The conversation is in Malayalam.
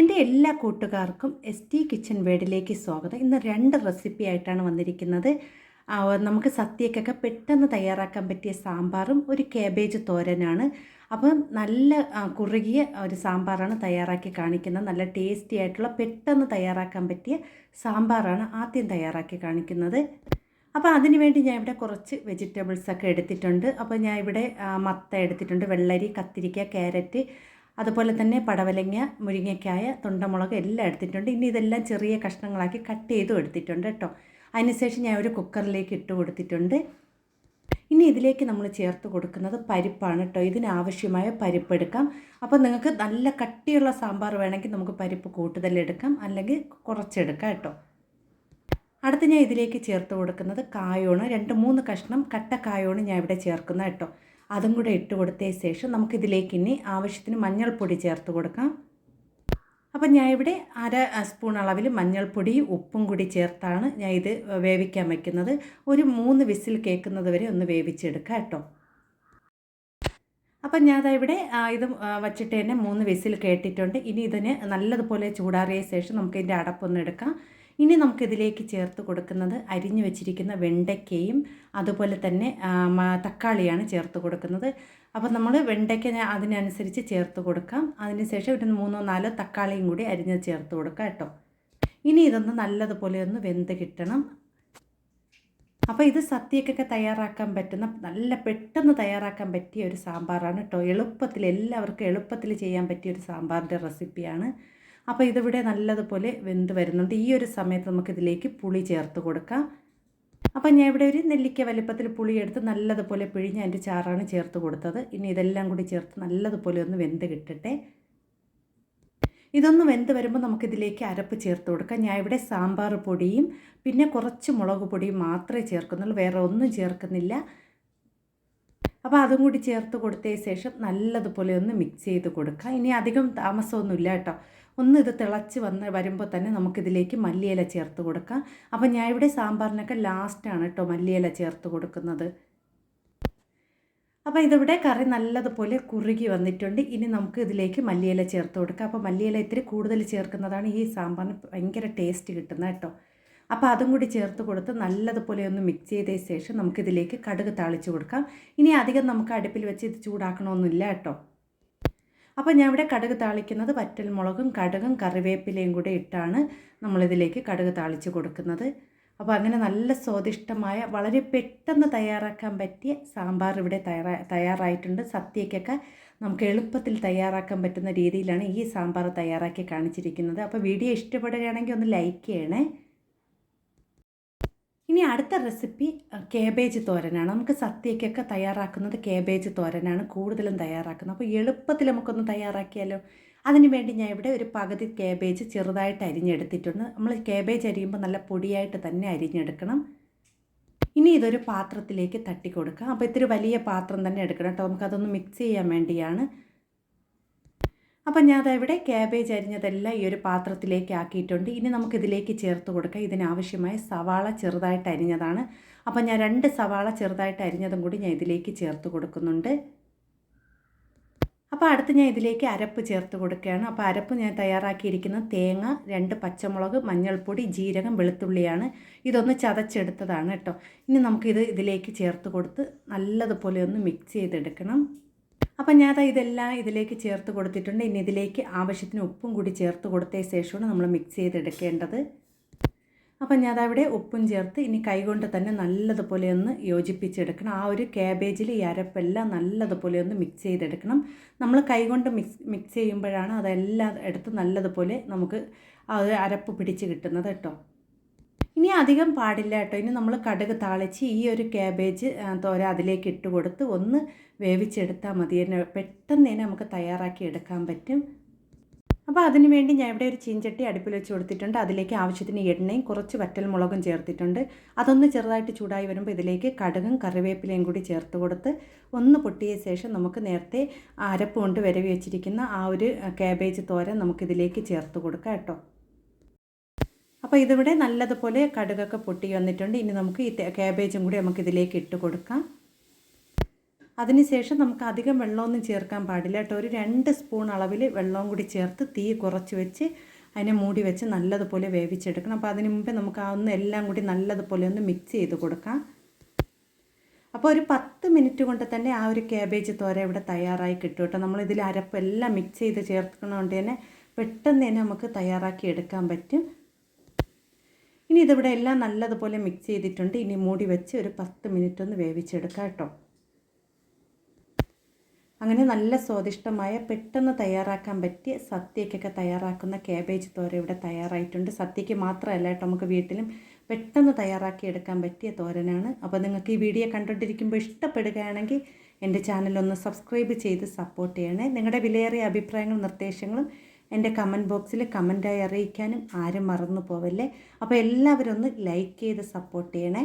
എന്റെ എല്ലാ കൂട്ടുകാർക്കും എസ് ടി കിച്ചൺ വേഡിലേക്ക് സ്വാഗതം. ഇന്ന് രണ്ട് റെസിപ്പി ആയിട്ടാണ് വന്നിരിക്കുന്നത്. നമുക്ക് സദ്യക്കൊക്കെ പെട്ടെന്ന് തയ്യാറാക്കാൻ പറ്റിയ സാമ്പാറും ഒരു കാബേജ് തോരനാണ്. അപ്പം നല്ല കുറുകിയ ഒരു സാമ്പാറാണ് തയ്യാറാക്കി കാണിക്കുന്നത്. നല്ല ടേസ്റ്റി ആയിട്ടുള്ള പെട്ടെന്ന് തയ്യാറാക്കാൻ പറ്റിയ സാമ്പാറാണ് ആദ്യം തയ്യാറാക്കി കാണിക്കുന്നത്. അപ്പോൾ അതിന് വേണ്ടി ഞാൻ ഇവിടെ കുറച്ച് വെജിറ്റബിൾസ് ഒക്കെ എടുത്തിട്ടുണ്ട്. അപ്പോൾ ഞാൻ ഇവിടെ മത്ത എടുത്തിട്ടുണ്ട്. വെള്ളരി കത്തിരിക്ക ക്യാരറ്റ് അതുപോലെ തന്നെ പടവലങ്ങ മുരിങ്ങയ്ക്കായ തൊണ്ടമുളക് എല്ലാം എടുത്തിട്ടുണ്ട്. ഇനി ഇതെല്ലാം ചെറിയ കഷ്ണങ്ങളാക്കി കട്ട് ചെയ്തും എടുത്തിട്ടുണ്ട് കേട്ടോ. അതിനുശേഷം ഞാൻ ഒരു കുക്കറിലേക്ക് ഇട്ട് കൊടുത്തിട്ടുണ്ട്. ഇനി ഇതിലേക്ക് നമ്മൾ ചേർത്ത് കൊടുക്കുന്നത് പരിപ്പാണ് കേട്ടോ. ഇതിനാവശ്യമായ പരിപ്പ് എടുക്കാം. അപ്പോൾ നിങ്ങൾക്ക് നല്ല കട്ടിയുള്ള സാമ്പാർ വേണമെങ്കിൽ നമുക്ക് പരിപ്പ് കൂടുതൽ എടുക്കാം. അല്ലെങ്കിൽ കുറച്ചെടുക്കാം കേട്ടോ. അടുത്ത് ഞാൻ ഇതിലേക്ക് ചേർത്ത് കൊടുക്കുന്നത് കായോണ്. രണ്ട് മൂന്ന് കഷ്ണം കട്ട കായോണ് ഞാൻ ഇവിടെ ചേർക്കുന്ന കേട്ടോ. അതും കൂടെ ഇട്ട് കൊടുത്തതിന് ശേഷം നമുക്കിതിലേക്ക് ഇനി ആവശ്യത്തിന് മഞ്ഞൾപ്പൊടി ചേർത്ത് കൊടുക്കാം. അപ്പം ഞാൻ ഇവിടെ അര സ്പൂൺ അളവിൽ മഞ്ഞൾപ്പൊടി ഉപ്പും കൂടി ചേർത്താണ് ഞാൻ ഇത് വേവിക്കാൻ വയ്ക്കുന്നത് ഒരു മൂന്ന് വിസിൽ കേൾക്കുന്നത് വരെ ഒന്ന് വേവിച്ചെടുക്കാം കേട്ടോ. അപ്പം ഞാൻ ഇവിടെ ഇത് വച്ചിട്ട് തന്നെ മൂന്ന് വിസിൽ കേട്ടിട്ടുണ്ട്. ഇനി ഇതിന് നല്ലതുപോലെ ചൂടാറിയ ശേഷം നമുക്ക് ഇതിന്റെ അടപ്പൊന്ന് എടുക്കാം. ഇനി നമുക്കിതിലേക്ക് ചേർത്ത് കൊടുക്കുന്നത് അരിഞ്ഞു വെച്ചിരിക്കുന്ന വെണ്ടയ്ക്കയും അതുപോലെ തന്നെ തക്കാളിയാണ് ചേർത്ത് കൊടുക്കുന്നത്. അപ്പോൾ നമ്മൾ വെണ്ടയ്ക്ക അതിനനുസരിച്ച് ചേർത്ത് കൊടുക്കാം. അതിനുശേഷം ഒരു മൂന്നോ നാലോ തക്കാളിയും കൂടി അരിഞ്ഞ് ചേർത്ത് കൊടുക്കാം കേട്ടോ. ഇനി ഇതൊന്ന് നല്ലതുപോലെ ഒന്ന് വെന്ത് കിട്ടണം. അപ്പോൾ ഇത് സദ്യക്കൊക്കെ തയ്യാറാക്കാൻ പറ്റുന്ന നല്ല പെട്ടെന്ന് തയ്യാറാക്കാൻ പറ്റിയ ഒരു സാമ്പാറാണ് കേട്ടോ. എളുപ്പത്തിൽ എല്ലാവർക്കും എളുപ്പത്തിൽ ചെയ്യാൻ പറ്റിയ ഒരു സാമ്പാറിന്റെ റെസിപ്പിയാണ്. അപ്പോൾ ഇതിവിടെ നല്ലതുപോലെ വെന്ത് വരുന്നുണ്ട്. ഈ ഒരു സമയത്ത് നമുക്കിതിലേക്ക് പുളി ചേർത്ത് കൊടുക്കാം. അപ്പം ഞാൻ ഇവിടെ ഒരു നെല്ലിക്ക വലിപ്പത്തിൽ പുളി എടുത്ത് നല്ലതുപോലെ പിഴിഞ്ഞ് അതിന്റെ ചാറാണ് ചേർത്ത് കൊടുത്തത്. ഇനി ഇതെല്ലാം കൂടി ചേർത്ത് നല്ലതുപോലെ ഒന്ന് വെന്ത് കിട്ടട്ടെ. ഇതൊന്ന് വെന്ത് വരുമ്പോൾ നമുക്കിതിലേക്ക് അരപ്പ് ചേർത്ത് കൊടുക്കാം. ഞാൻ ഇവിടെ സാമ്പാർ പൊടിയും പിന്നെ കുറച്ച് മുളക് പൊടിയും മാത്രമേ ചേർക്കുന്നുള്ളൂ. വേറെ ഒന്നും ചേർക്കുന്നില്ല. അപ്പോൾ അതും കൂടി ചേർത്ത് കൊടുത്തതിന് ശേഷം നല്ലതുപോലെ ഒന്ന് മിക്സ് ചെയ്ത് കൊടുക്കുക. ഇനി അധികം താമസമൊന്നുമില്ല കേട്ടോ. ഒന്ന് ഇത് തിളച്ച് വന്ന് വരുമ്പോൾ തന്നെ നമുക്കിതിലേക്ക് മല്ലിയില ചേർത്ത് കൊടുക്കാം. അപ്പോൾ ഞാൻ ഇവിടെ സാമ്പാറിനൊക്കെ ലാസ്റ്റാണ് കേട്ടോ മല്ലിയില ചേർത്ത് കൊടുക്കുന്നത്. അപ്പോൾ ഇതിവിടെ കറി നല്ലതുപോലെ കുറുകി വന്നിട്ടുണ്ട്. ഇനി നമുക്ക് ഇതിലേക്ക് മല്ലിയില ചേർത്ത് കൊടുക്കാം. അപ്പോൾ മല്ലിയില ഇത്തിരി കൂടുതൽ ചേർക്കുന്നതാണ് ഈ സാമ്പാറിന് ഭയങ്കര ടേസ്റ്റ് കിട്ടുന്നത് കേട്ടോ. അപ്പോൾ അതും കൂടി ചേർത്ത് കൊടുത്ത് നല്ലതുപോലെ ഒന്ന് മിക്സ് ചെയ്ത ശേഷം നമുക്കിതിലേക്ക് കടുക് താളിച്ച് കൊടുക്കാം. ഇനി അധികം നമുക്ക് അടുപ്പിൽ വെച്ച് ഇത് ചൂടാക്കണമെന്നില്ല കേട്ടോ. അപ്പോൾ ഞാൻ ഇവിടെ കടുക് താളിക്കുന്നത് വറ്റൽമുളകും കടുകും കറിവേപ്പിലയും കൂടെ ഇട്ടാണ് നമ്മളിതിലേക്ക് കടുക് താളിച്ച് കൊടുക്കുന്നത്. അപ്പോൾ അങ്ങനെ നല്ല സ്വാദിഷ്ടമായ വളരെ പെട്ടെന്ന് തയ്യാറാക്കാൻ പറ്റിയ സാമ്പാർ ഇവിടെ തയ്യാറാ തയ്യാറായിട്ടുണ്ട്. സദ്യക്കൊക്കെ നമുക്ക് എളുപ്പത്തിൽ തയ്യാറാക്കാൻ പറ്റുന്ന രീതിയിലാണ് ഈ സാമ്പാർ തയ്യാറാക്കി കാണിച്ചിരിക്കുന്നത്. അപ്പോൾ വീഡിയോ ഇഷ്ടപ്പെടുകയാണെങ്കിൽ ഒന്ന് ലൈക്ക് ചെയ്യണേ. ഇനി അടുത്ത റെസിപ്പി കേബേജ് തോരനാണ്. നമുക്ക് സദ്യക്കൊക്കെ തയ്യാറാക്കുന്നത് കേബേജ് തോരനാണ്. കൂടുതലും തയ്യാറാക്കുന്നത്. അപ്പോൾ എളുപ്പത്തിൽ നമുക്കൊന്ന് തയ്യാറാക്കിയാലോ? അതിന് വേണ്ടി ഞാൻ ഇവിടെ ഒരു പകുതി കേബേജ് ചെറുതായിട്ട് അരിഞ്ഞെടുത്തിട്ടുണ്ട്. നമ്മൾ കേബേജ് അരിയുമ്പോൾ നല്ല പൊടിയായിട്ട് തന്നെ അരിഞ്ഞെടുക്കണം. ഇനി ഇതൊരു പാത്രത്തിലേക്ക് തട്ടി കൊടുക്കാം അപ്പോൾ ഇത്തിരി വലിയ പാത്രം തന്നെ എടുക്കണം കേട്ടോ. നമുക്കതൊന്ന് മിക്സ് ചെയ്യാൻ വേണ്ടിയാണ്. അപ്പം ഞാൻ അതവിടെ ക്യാബേജ് അരിഞ്ഞതെല്ലാം ഈ ഒരു പാത്രത്തിലേക്ക് ആക്കിയിട്ടുണ്ട് ഇനി നമുക്കിതിലേക്ക് ചേർത്ത് കൊടുക്കാം. ഇതിനാവശ്യമായ സവാള ചെറുതായിട്ട് അരിഞ്ഞതാണ്. അപ്പം ഞാൻ രണ്ട് സവാള ചെറുതായിട്ട് അരിഞ്ഞതും കൂടി ഞാൻ ഇതിലേക്ക് ചേർത്ത് കൊടുക്കുന്നുണ്ട്. അപ്പോൾ അടുത്ത് ഞാൻ ഇതിലേക്ക് അരപ്പ് ചേർത്ത് കൊടുക്കുകയാണ്. അപ്പോൾ അരപ്പ് ഞാൻ തയ്യാറാക്കിയിരിക്കുന്ന തേങ്ങ രണ്ട് പച്ചമുളക് മഞ്ഞൾപ്പൊടി ജീരകം വെളുത്തുള്ളിയാണ്. ഇതൊന്ന് ചതച്ചെടുത്തതാണ് കേട്ടോ. ഇനി നമുക്കിത് ഇതിലേക്ക് ചേർത്ത് കൊടുത്ത് നല്ലതുപോലെ ഒന്ന് മിക്സ് ചെയ്തെടുക്കണം. അപ്പം ഞാൻ ഇതെല്ലാം ഇതിലേക്ക് ചേർത്ത് കൊടുത്തിട്ടുണ്ട്. ഇനി ഇതിലേക്ക് ആവശ്യത്തിന് ഉപ്പും കൂടി ചേർത്ത് കൊടുത്ത ശേഷമാണ് നമ്മൾ മിക്സ് ചെയ്തെടുക്കേണ്ടത് അപ്പം ഞാൻ ദാ ഇവിടെ ഉപ്പും ചേർത്ത് ഇനി കൈകൊണ്ട് തന്നെ നല്ലതുപോലെ ഒന്ന് യോജിപ്പിച്ചെടുക്കണം. ആ ഒരു ക്യാബേജിൽ ഈ അരപ്പെല്ലാം നല്ലതുപോലെ ഒന്ന് മിക്സ് ചെയ്തെടുക്കണം. നമ്മൾ കൈകൊണ്ട് മിക്സ് മിക്സ് ചെയ്യുമ്പോഴാണ് അതെല്ലാം എടുത്ത് നല്ലതുപോലെ നമുക്ക് ആ അരപ്പ് പിടിച്ച് കിട്ടുന്നത് കേട്ടോ. ഇനി അധികം പാടില്ല കേട്ടോ. ഇനി നമ്മൾ കടുക് താളിച്ച് ഈ ഒരു ക്യാബേജ് തോര അതിലേക്ക് ഇട്ട് കൊടുത്ത് ഒന്ന് വേവിച്ചെടുത്താൽ മതി. തന്നെ പെട്ടെന്ന് തന്നെ നമുക്ക് തയ്യാറാക്കി എടുക്കാൻ പറ്റും. അപ്പോൾ അതിന് വേണ്ടി ഞാൻ ഇവിടെ ഒരു ചീഞ്ചട്ടി അടുപ്പിൽ വെച്ച് കൊടുത്തിട്ടുണ്ട്. അതിലേക്ക് ആവശ്യത്തിന് എണ്ണയും കുറച്ച് വറ്റൽമുളകും ചേർത്തിട്ടുണ്ട്. അതൊന്ന് ചെറുതായിട്ട് ചൂടായി വരുമ്പോൾ ഇതിലേക്ക് കടുകും കറിവേപ്പിലയും കൂടി ചേർത്ത് കൊടുത്ത് ഒന്ന് പൊട്ടിയ ശേഷം നമുക്ക് നേരത്തെ അരപ്പ് കൊണ്ട് വരവി വെച്ചിരിക്കുന്ന ആ ഒരു ക്യാബേജ് തോരൻ നമുക്കിതിലേക്ക് ചേർത്ത് കൊടുക്കാം കേട്ടോ. അപ്പോൾ ഇതിവിടെ നല്ലതുപോലെ കടുകൊക്കെ പൊട്ടി വന്നിട്ടുണ്ട്. ഇനി നമുക്ക് ഈ ക്യാബേജും കൂടി നമുക്ക് ഇതിലേക്ക് ഇട്ട് കൊടുക്കാം. അതിനുശേഷം നമുക്ക് അധികം വെള്ളമൊന്നും ചേർക്കാൻ പാടില്ല കേട്ടോ. ഒരു രണ്ട് സ്പൂൺ അളവിൽ വെള്ളവും കൂടി ചേർത്ത് തീ കുറച്ച് വെച്ച് അതിനെ മൂടി വെച്ച് നല്ലതുപോലെ വേവിച്ചെടുക്കണം. അപ്പോൾ അതിന് മുമ്പേ നമുക്ക് ആ ഒന്ന് എല്ലാം കൂടി നല്ലതുപോലെ ഒന്ന് മിക്സ് ചെയ്ത് കൊടുക്കാം. അപ്പോൾ ഒരു പത്ത് മിനിറ്റ് കൊണ്ട് തന്നെ ആ ഒരു ക്യാബേജ് തോര ഇവിടെ തയ്യാറായി കിട്ടും കേട്ടോ. നമ്മളിതിൽ അരപ്പെല്ലാം മിക്സ് ചെയ്ത് ചേർക്കുന്നതുകൊണ്ട് തന്നെ പെട്ടെന്ന് തന്നെ നമുക്ക് തയ്യാറാക്കി എടുക്കാൻ പറ്റും. ഇനി ഇതിവിടെ എല്ലാം നല്ലതുപോലെ മിക്സ് ചെയ്തിട്ടുണ്ട്. ഇനി മൂടി വെച്ച് ഒരു പത്ത് മിനിറ്റ് ഒന്ന് വേവിച്ചെടുക്കാം കേട്ടോ. അങ്ങനെ നല്ല സ്വാദിഷ്ടമായ പെട്ടെന്ന് തയ്യാറാക്കാൻ പറ്റിയ സദ്യക്കൊക്കെ തയ്യാറാക്കുന്ന കാബേജ് തോര ഇവിടെ തയ്യാറായിട്ടുണ്ട്. സദ്യക്ക് മാത്രമല്ല കേട്ടോ നമുക്ക് വീട്ടിലും പെട്ടെന്ന് തയ്യാറാക്കി എടുക്കാൻ പറ്റിയ തോരനാണ്. അപ്പോൾ നിങ്ങൾക്ക് ഈ വീഡിയോ കണ്ടുകൊണ്ടിരിക്കുമ്പോൾ ഇഷ്ടപ്പെടുകയാണെങ്കിൽ എന്റെ ചാനലൊന്ന് സബ്സ്ക്രൈബ് ചെയ്ത് സപ്പോർട്ട് ചെയ്യണേ. നിങ്ങളുടെ വിലയേറിയ അഭിപ്രായങ്ങളും നിർദ്ദേശങ്ങളും എന്റെ കമന്റ് ബോക്സിൽ കമന്റായി അറിയിക്കാനും ആരും മറന്നു പോവല്ലേ? അപ്പോൾ എല്ലാവരും ഒന്ന് ലൈക്ക് ചെയ്ത് സപ്പോർട്ട് ചെയ്യണേ.